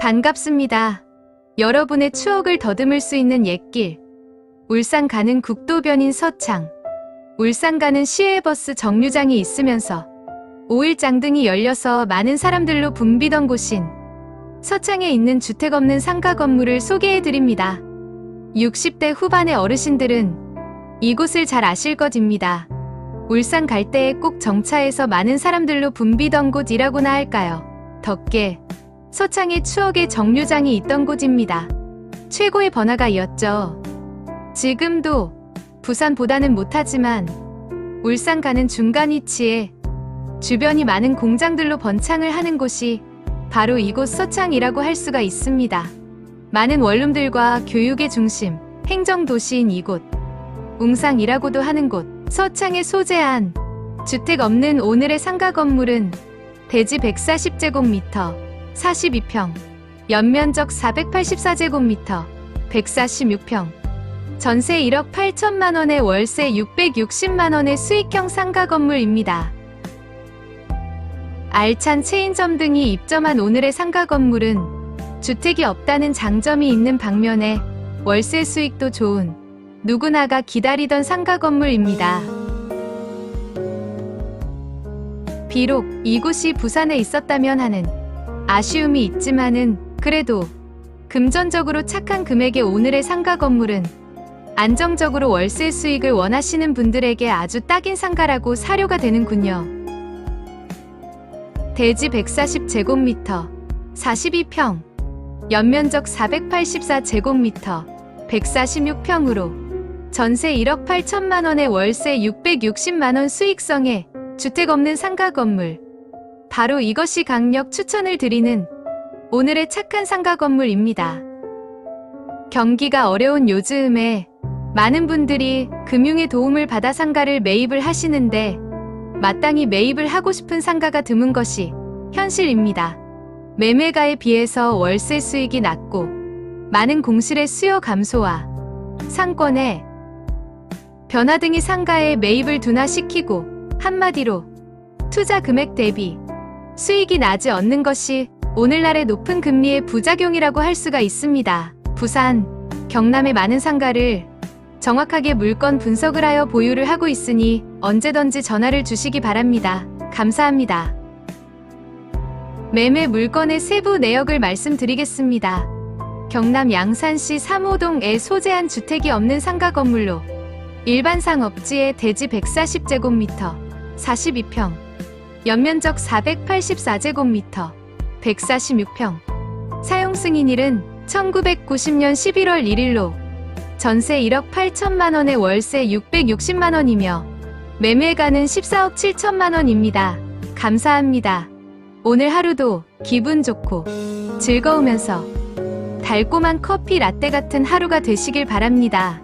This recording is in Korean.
반갑습니다. 여러분의 추억을 더듬을 수 있는 옛길. 울산 가는 국도변인 서창. 울산 가는 시외버스 정류장이 있으면서 5일 장 등이 열려서 많은 사람들로 붐비던 곳인 서창에 있는 주택 없는 상가 건물을 소개해 드립니다. 60대 후반의 어르신들은 이곳을 잘 아실 것입니다. 울산 갈 때에 꼭 정차해서 많은 사람들로 붐비던 곳이라고나 할까요? 덕계 서창의 추억의 정류장이 있던 곳입니다. 최고의 번화가 이었죠. 지금도 부산보다는 못하지만 울산 가는 중간 위치에 주변이 많은 공장들로 번창을 하는 곳이 바로 이곳 서창이라고 할 수가 있습니다. 많은 원룸들과 교육의 중심, 행정도시인 이곳, 웅상이라고도 하는 곳, 서창에 소재한 주택 없는 오늘의 상가 건물은 대지 140제곱미터, 42평, 연면적 484제곱미터, 146평, 전세 1억 8천만 원에 월세 660만 원의 수익형 상가 건물입니다. 알찬 체인점 등이 입점한 오늘의 상가 건물은 주택이 없다는 장점이 있는 방면에 월세 수익도 좋은 누구나가 기다리던 상가 건물입니다. 비록 이곳이 부산에 있었다면 하는 아쉬움이 있지만은 그래도 금전적으로 착한 금액의 오늘의 상가 건물은 안정적으로 월세 수익을 원하시는 분들에게 아주 딱인 상가라고 사료가 되는군요. 대지 140제곱미터, 42평, 연면적 484제곱미터, 146평으로 전세 1억 8천만 원에 월세 660만 원 수익성의 주택 없는 상가 건물. 바로 이것이 강력 추천을 드리는 오늘의 착한 상가 건물입니다. 경기가 어려운 요즘에 많은 분들이 금융의 도움을 받아 상가를 매입을 하시는데 마땅히 매입을 하고 싶은 상가가 드문 것이 현실입니다. 매매가에 비해서 월세 수익이 낮고 많은 공실의 수요 감소와 상권의 변화 등이 상가에 매입을 둔화시키고 한마디로 투자 금액 대비 수익이 나지 않는 것이 오늘날의 높은 금리의 부작용이라고 할 수가 있습니다. 부산, 경남의 많은 상가를 정확하게 물건 분석을 하여 보유를 하고 있으니 언제든지 전화를 주시기 바랍니다. 감사합니다. 매매 물건의 세부 내역을 말씀드리겠습니다. 경남 양산시 3호동에 소재한 주택이 없는 상가 건물로 일반 상업지의 대지 140제곱미터, 42평, 연면적 484제곱미터, 146평, 사용 승인일은 1990년 11월 1일로 전세 1억 8천만 원에 월세 660만 원이며 매매가는 14억 7천만 원입니다. 감사합니다. 오늘 하루도 기분 좋고 즐거우면서 달콤한 커피 라떼 같은 하루가 되시길 바랍니다.